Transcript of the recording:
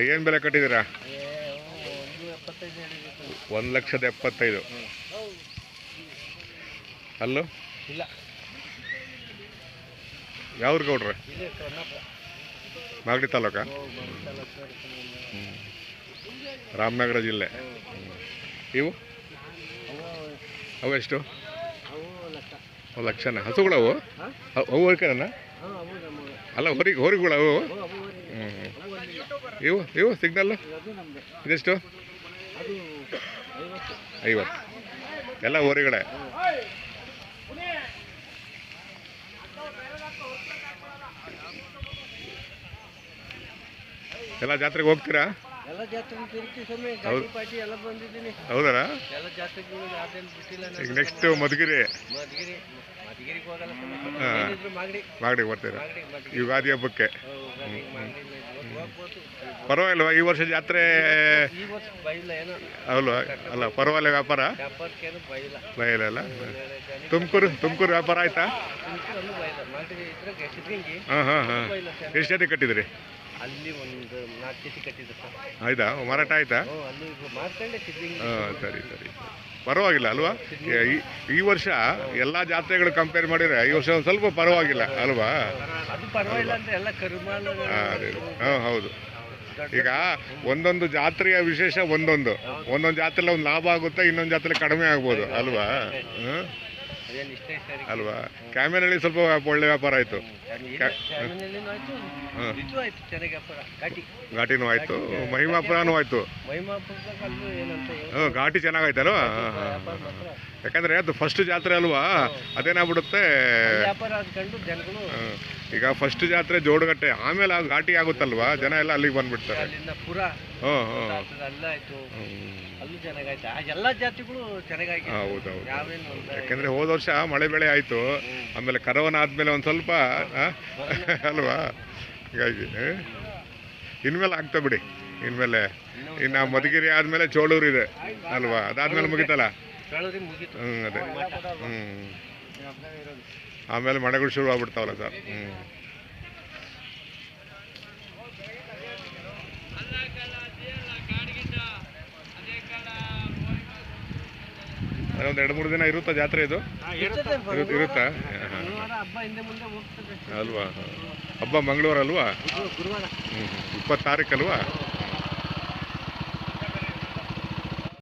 ಏನು ಬೆಲೆ ಕಟ್ಟಿದ್ದೀರಾ? ಒಂದು ಲಕ್ಷದ ಎಪ್ಪತ್ತೈದು. ಅಲ್ಲೂ? ಇಲ್ಲ. ಯಾವ್ರಿ ಗೌಡ್ರೆ? ಮಾಗಡಿ ತಾಲೂಕ? ರಾಮನಗರ ಜಿಲ್ಲೆ. ಇವು? ಅವು ಎಷ್ಟು? ಲಕ್ಷನ? ಹಸುಗಳವು? ಅವು- ಹೊರ್ಕೇನ ಅಲ್ಲ ಹೊರಿಗೆ ಹೊರಿಗಳು ಅವು ಅವು ಅವು ಹ್ಞೂ ಅವು ಅಲ್ಲಿಲ್ಲ ಇವು ಇವು ಸಿಗ್ನಲ್ಲು? ಇದೆಷ್ಟು? ಐವತ್ತು. ಎಲ್ಲ ಹೊರಗಡೆ ಎಲ್ಲ ಜಾತ್ರೆಗೆ ಹೋಗ್ತೀರಾ? ಎಲ್ಲ ಜಾತ್ರೆ ತಿರುಗಿ ಸ್ವಾಮಿ. ಗಾಡಿ ಪಾಟಿ ಎಲ್ಲ ಬಂದಿದ್ದೀನಿ. ಹೌದಾ ಎಲ್ಲ ಜಾತ್ರೆಗಳು ಯಾವ್ದೇನು ಬಿಟ್ಟಿಲ್ಲ ಈಗ. ನೆಕ್ಸ್ಟ್ ಮಧುಗಿರಿ. ಮಧುಗಿರಿ ಮಧುಗಿರಿಗೆ ಹೋಗಲ್ಲ ಸ್ವಾಮಿ. ಏನಿದ್ರು ಮಾಗಡಿ. ಮಾಗಡಿಗೆ ಬರ್ತೀರಾ? ಮಾಗಡಿ ಮಧುಗಿರಿ ಯುಗಾದಿ ಹಬ್ಬಕ್ಕೆ. ಹೋಗ್ಬೋದು. ಪರವಾಗಿಲ್ವಾ? ಈ ವರ್ಷ ಜಾತ್ರೆ ಈ ವರ್ಷ ಬೈಲ್ಲ ಏನೋ. ಅಲ್ವಾ ಅಲ್ಲ ಪರವಾಗಿಲ್ಲ ವ್ಯಾಪಾರ? ವ್ಯಾಪಾರಕ್ಕೇನು ಬೈಲ್ಲ. ಬಯಲಲ್ಲ ತುಮಕೂರು ತುಮಕೂರು ವ್ಯಾಪಾರ ಆಯ್ತಾ? ಮಾಗಡಿ ಇದ್ರೆ ಹಾಂ ಹಾಂ ಹಾಂ. ಎಷ್ಟು ಜೊತೆ ಕಟ್ಟಿದ್ರಿ? ಅಲ್ಲಿ ಒಂದು ನಾಲ್ಕು ಚೀಟಿ ಕಟ್ಟಿದ್ರು ಸರ್. ಆಯ್ತಾ? ಮಾರಾಟ ಆಯ್ತಾ? ಹ್ಞೂ ಅಲ್ಲಿ ಮಾರ್ಕೊಂಡೆ ಹಾಂ ಸರಿ ಸರಿ. ಪರವಾಗಿಲ್ಲ ಅಲ್ವಾ? ಈ- ಈ ವರ್ಷ ಎಲ್ಲ ಜಾತ್ರೆಗಳು ಕಂಪೇರ್ ಮಾಡಿದ್ರೆ ಈ ವರ್ಷ ಒಂದು ಸ್ವಲ್ಪ ಪರವಾಗಿಲ್ಲ ಅಲ್ವಾ? ಅದು ಪರವಾಗಿಲ್ಲ ಅಂದ್ರೆ ಎಲ್ಲ ಕರುಮಾಲ ಹಾಂ ಹೌದು. ಈಗ ಒಂದೊಂದು ಜಾತ್ರೆಯ ವಿಶೇಷ ಒಂದೊಂದು. ಒಂದೊಂದು ಜಾತ್ರೆಲಿ ಒಂದು ಲಾಭ ಆಗುತ್ತೆ ಇನ್ನೊಂದು ಜಾತ್ರೆ ಕಡಿಮೆ ಆಗ್ಬೋದು ಅಲ್ವಾ? ಅಲ್ವಾ? ಕ್ಯಾಮೆರಲ್ಲಿ ಸ್ವಲ್ಪ ಒಳ್ಳೆ ವ್ಯಾಪಾರ ಆಯಿತು. ಇದು ಆಯ್ತು ಘಾಟಿ. ಘಾಟಿನೂ ಆಯಿತು ಮಹಿಮಾಪುರನೂ ಆಯಿತು ಮಹಿಮಾಪುರದಾಗ ಅಲ್ಲೂ ಏನಂತ ಹೇಳಿ ಹ್ಞೂ ಘಾಟಿ ಮಾತ್ರ. ಯಾಕಂದರೆ ಅದು ಫಸ್ಟ್ ಜಾತ್ರೆ ಅಲ್ವಾ? ಅದೇನಾಗ್ಬಿಡುತ್ತೆ? ವ್ಯಾಪಾರ ಆದ್ಕೊಂಡು ಜನಗಳು ಈಗ ಫಸ್ಟ್ ಜಾತ್ರೆ ಜೋಡುಗಟ್ಟೆ ಆಮೇಲೆ ಆ ಘಾಟಿ ಆಗುತ್ತಲ್ವಾ? ಜನ ಎಲ್ಲ ಅಲ್ಲಿಗೆ ಬಂದ್ಬಿಡ್ತಾರೆ. ಅಲ್ಲಿಂದ ಪುರ ಹ್ಞೂ ಹ್ಞೂ ಆಗ್ತದೆ ಅಲ್ಲ ಆಯ್ತು ಹ್ಮ್. ಅಲ್ಲೂ ಚೆನ್ನಾಗಾಯ್ತು. ಆ ಎಲ್ಲ ಜಾತಿಗಳು ಚೆನ್ನಾಗಾಗಿ ಹೌದು ಹೌದು ಯಾವೇನು ಯಾಕೆಂದ್ರೆ ಹೋದ ವರ್ಷ ಮಳೆ ಬೆಳೆ ಆಯಿತು. ಆಮೇಲೆ ಕರೋನಾ ಆದಮೇಲೆ ಒಂದು ಸ್ವಲ್ಪ ಅಲ್ವಾ? ಹೀಗಾಗಿ? ಇನ್ಮೇಲೆ ಆಗ್ತಾ ಬಿಡಿ. ಇನ್ಮೇಲೆ ಇನ್ನು ಮಧುಗಿರಿ ಆದಮೇಲೆ ಚೋಳೂರು ಇದೆ ಅಲ್ವಾ? ಅದಾದ್ಮೇಲೆ ಮುಗಿತಲ್ಲ? ಹ್ಞೂ ಅದೇ. ಹ್ಞೂ ಆಮೇಲೆ ಮಳೆಗಳು ಶುರು ಆಗ್ಬಿಡ್ತಾವಲ್ಲ ಸರ್. ಹ್ಞೂ ಒಂದು ಎರಡು ಮೂರು ದಿನ ಇರುತ್ತಾ ಜಾತ್ರೆ ಇದು? ಇರುತ್ತಾ. ಅಲ್ವಾ ಹಬ್ಬ ಹಿಂದೆ ಮುಂದೆ ಹೋಗ್ತದೆ ಅಲ್ವಾ? ಹಬ್ಬ ಮಂಗಳೂರು ಅಲ್ವಾ? ಇದು